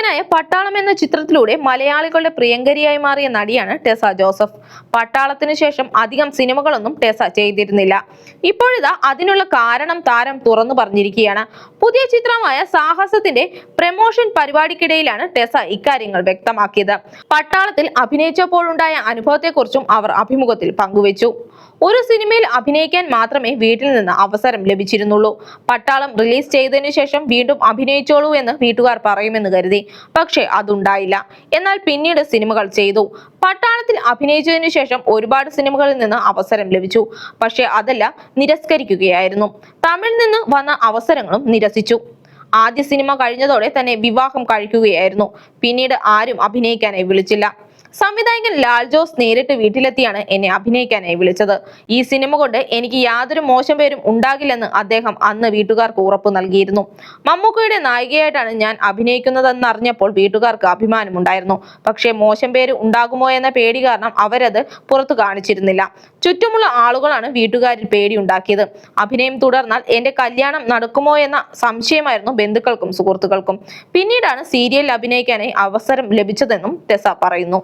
സംവിധായകനായ പട്ടാളം എന്ന ചിത്രത്തിലൂടെ മലയാളികളുടെ പ്രിയങ്കരിയായി മാറിയ നടിയാണ് ടെസ ജോസഫ്. പട്ടാളത്തിനു ശേഷം അധികം സിനിമകളൊന്നും ടെസ ചെയ്തിരുന്നില്ല. ഇപ്പോഴിതാ അതിനുള്ള കാരണം താരം തുറന്നു പറഞ്ഞിരിക്കുകയാണ്. പുതിയ ചിത്രമായ സാഹസത്തിന്റെ പ്രമോഷൻ പരിപാടിക്കിടയിലാണ് ടെസ ഇക്കാര്യങ്ങൾ വ്യക്തമാക്കിയത്. പട്ടാളത്തിൽ അഭിനയിച്ചപ്പോഴുണ്ടായ അനുഭവത്തെക്കുറിച്ചും അവർ അഭിമുഖത്തിൽ പങ്കുവച്ചു. ഒരു സിനിമയിൽ അഭിനയിക്കാൻ മാത്രമേ വീട്ടിൽ നിന്ന് അവസരം ലഭിച്ചിരുന്നുള്ളൂ. പട്ടാളം റിലീസ് ചെയ്തതിനു ശേഷം വീണ്ടും അഭിനയിച്ചോളൂ എന്ന് വീട്ടുകാർ പറയുമെന്ന് കരുതി. പക്ഷേ അതുണ്ടായില്ല. എന്നാൽ പിന്നീട് സിനിമകൾ ചെയ്തു. പട്ടാളത്തിൽ അഭിനയിച്ചതിനു ശേഷം ഒരുപാട് സിനിമകളിൽ നിന്ന് അവസരം ലഭിച്ചു. പക്ഷേ അതെല്ലാം നിരസ്കരിക്കുകയായിരുന്നു. തമിഴിൽ നിന്ന് വന്ന അവസരങ്ങളും നിരസിച്ചു. ആദ്യ സിനിമ കഴിഞ്ഞതോടെ തന്നെ വിവാഹം കഴിക്കുകയായിരുന്നു. പിന്നീട് ആരും അഭിനയിക്കാനായി വിളിച്ചില്ല. സംവിധായകൻ ലാൽ ജോസ് നേരിട്ട് വീട്ടിലെത്തിയാണ് എന്നെ അഭിനയിക്കാനായി വിളിച്ചത്. ഈ സിനിമ കൊണ്ട് എനിക്ക് യാതൊരു മോശം പേരും ഉണ്ടാകില്ലെന്ന് അദ്ദേഹം അന്ന് വീട്ടുകാർക്ക് ഉറപ്പ് നൽകിയിരുന്നു. മമ്മൂക്കയുടെ നായികയായിട്ടാണ് ഞാൻ അഭിനയിക്കുന്നതെന്ന് അറിഞ്ഞപ്പോൾ വീട്ടുകാർക്ക് അഭിമാനമുണ്ടായിരുന്നു. പക്ഷേ മോശം പേര് ഉണ്ടാകുമോ എന്ന പേടി കാരണം അവരത് പുറത്തു കാണിച്ചിരുന്നില്ല. ചുറ്റുമുള്ള ആളുകളാണ് വീട്ടുകാരിൽ പേടിയുണ്ടാക്കിയത്. അഭിനയം തുടർന്നാൽ എന്റെ കല്യാണം നടക്കുമോ എന്ന സംശയമായിരുന്നു ബന്ധുക്കൾക്കും സുഹൃത്തുക്കൾക്കും. പിന്നീടാണ് സീരിയലിൽ അഭിനയിക്കാനായി അവസരം ലഭിച്ചതെന്നും ടെസ പറയുന്നു.